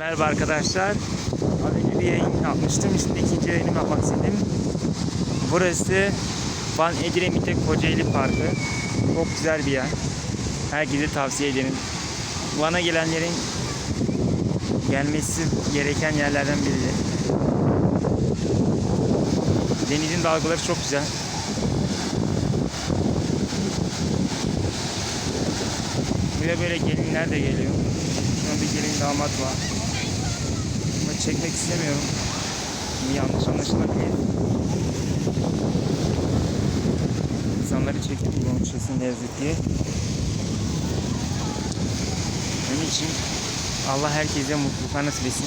Merhaba arkadaşlar. Az bir yayın yapmıştım. Şimdi ikinci yayınımı yapmak istedim. Burası Van Edremit'te Kocaeli Parkı. Çok güzel bir yer. Herkese tavsiye ederim. Van'a gelenlerin gelmesi gereken yerlerden biri. Denizin dalgaları çok güzel. De böyle gelinler de geliyor. Şuna bir gelin damat var. Çekmek istemiyorum. Şimdi yanlış anlaşılabilir. İnsanları çektim konuşasın ne yazık ki. Onun için Allah herkese mutluluklar nasip etsin.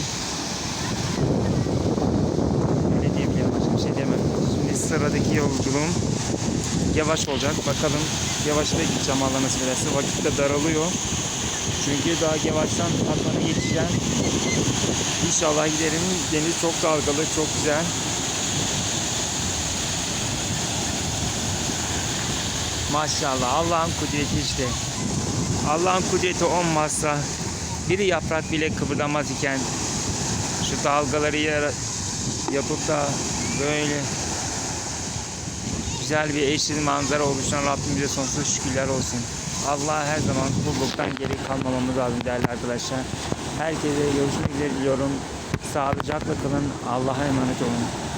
Ne diyebilirim başka bir şey diyemem. Şimdi sıradaki yolculuğum yavaş olacak. Bakalım yavaşta gideceğim Allah nasip ederse. Vakit de daralıyor. Çünkü daha yavaştan Tatvan'a geçeceğim. İnşallah giderim. Deniz çok dalgalı, çok güzel. Maşallah Allah'ın kudreti işte. Allah'ın kudreti olmazsa bir yaprak bile kıpırdamaz iken şu dalgaları yapıp da böyle güzel bir eşsiz manzara oluşturan Rabbimize sonsuz şükürler olsun. Allah her zaman kulluktan geri kalmamamız lazım değerli arkadaşlar. Herkese görüşmek üzere diliyorum. Sağlıcakla kalın. Allah'a emanet olun.